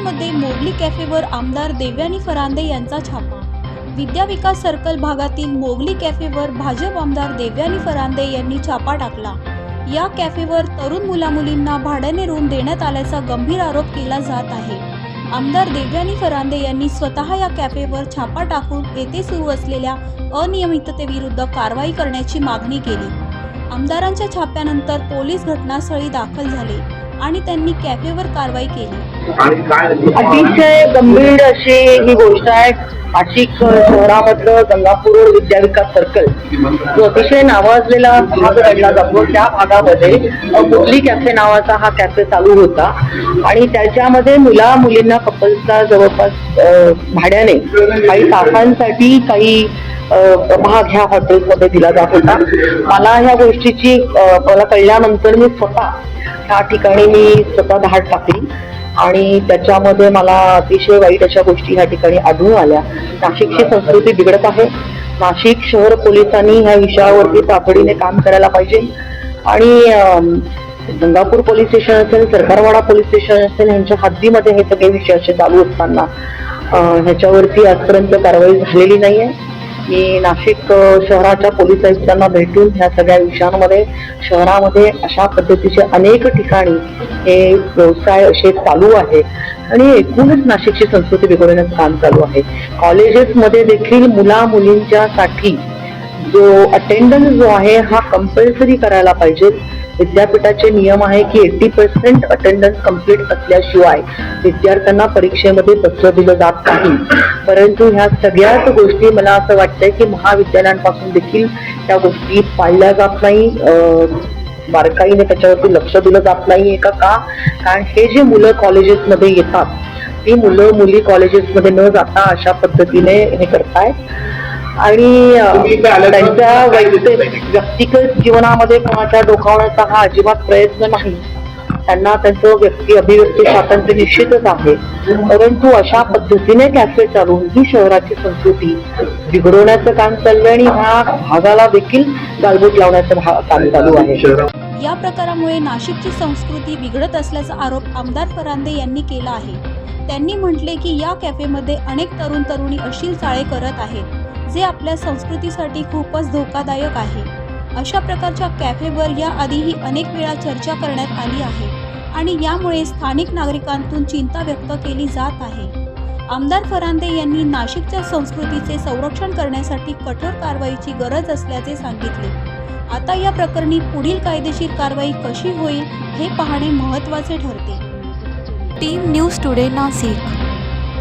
नाशिकमध्ये मोगली कॅफेवर आमदार देवयानी फरांदे यांचा छापा. विद्या विकास सर्कल भागातील मोगली कॅफेवर भाजप आमदार देवयानी फरांदे यांनी छापा टाकला. या कॅफेवर तरुण मुलामुलींना भाड्याने रूम देण्यात आल्याचा गंभीर आरोप केला जात आहे. आमदार देवयानी फरांदे यांनी स्वतः या कॅफेवर छापा टाकून येथे सुरू असलेल्या अनियमिततेविरुद्ध कारवाई करण्याची मागणी केली. आमदारांच्या छाप्यानंतर पोलीस घटनास्थळी दाखल झाले. आणि त्यांनी कॅफेवर कारवाई केली. आणि काय अतिशय गंभीर अशी ही गोष्ट आहे. नाशिक शहरामधलं गंगापूर रोड विद्या विकास सर्कल जो अतिशय नावाजलेला भाग रडला जातो. त्या भागामध्ये मुरली कॅफे नावाचा हा कॅफे चालू होता. आणि त्याच्यामध्ये मुला मुलींना कपल्सला जवळपास भाड्याने काही तासांसाठी काही भाग ह्या हॉटेल्समध्ये दिला जात होता. मला ह्या गोष्टीची मला कळल्यानंतर मी स्वतः ह्या ठिकाणी मी स्वतः धाड टाकली. आणि त्याच्यामध्ये मला अतिशय वाईट अशा गोष्टी ह्या ठिकाणी आढळून आल्या. नाशिकची संस्कृती बिघडत आहे. नाशिक शहर पोलिसांनी ह्या विषयावरती तातडीने काम करायला पाहिजे. आणि गंगापूर पोलीस स्टेशन असेल सरकारवाडा पोलीस स्टेशन असेल यांच्या हद्दीमध्ये हे सगळे विषय असे चालू असताना ह्याच्यावरती आजपर्यंत कारवाई झालेली नाही आहे की नाशिक शहराच्या पोलीस आयुक्तांना भेटून ह्या सगळ्या विषयांमध्ये शहरामध्ये अशा पद्धतीचे अनेक ठिकाणी हे व्यवसाय असे चालू आहे. आणि एकूणच नाशिकची संस्कृती बिघडवण्याचं काम चालू आहे. कॉलेजेसमध्ये देखील मुला मुलींच्यासाठी जो अटेंडन्स जो आहे हा कंपल्सरी करायला पाहिजे. विद्यापीठाचे नियम आहे की एटी पर्सेंट अटेंडन्स कंप्लीट असल्याशिवाय विद्यार्थ्यांना परीक्षेमध्ये पत्र दिलं जात नाही. परंतु ह्या सगळ्याच गोष्टी मला असं वाटतंय की महाविद्यालयांपासून देखील त्या गोष्टी पाळल्या जात नाही. बारकाईने त्याच्यावरती लक्ष दिलं जात नाहीये का? का? कारण हे जे मुलं कॉलेजेसमध्ये येतात ती मुलं मुली कॉलेजेसमध्ये न जाता अशा पद्धतीने हे करतायत. आणि त्यांच्या वैयक्तिक व्यक्तिगत जीवनामध्ये कोणाच्या डोकावण्याचा हा अजिबात प्रयत्न नाही. त्यांना त्यांचं व्यक्ती अभिव्यक्ती स्वातंत्र्य निश्चितच आहे. परंतु अशा पद्धतीने कॅफे चालून ही शहराची संस्कृती बिघडवण्याचं काम चाललंय आणि ह्या भागाला देखील गालबोट लावण्याचं काम चालू आहे. या प्रकारामुळे नाशिकची संस्कृती बिघडत असल्याचा आरोप आमदार फरांदे यांनी केला आहे. त्यांनी म्हटले की या कॅफेमध्ये अनेक तरुण तरुणी अशील चाळे करत आहेत. जे आपल्या संस्कृतीसाठी खूपच धोकादायक आहे. अशा प्रकारच्या कॅफेवर याआधीही अनेक वेळा चर्चा करण्यात आली आहे आणि यामुळे स्थानिक नागरिकांतून चिंता व्यक्त केली जात आहे. आमदार फरांदे यांनी नाशिकच्या संस्कृतीचे संरक्षण करण्यासाठी कठोर कारवाईची गरज असल्याचे सांगितले. आता या प्रकरणी पुढील कायदेशीर कारवाई कशी होईल हे पाहणे महत्त्वाचे ठरते. Team news today Nashik.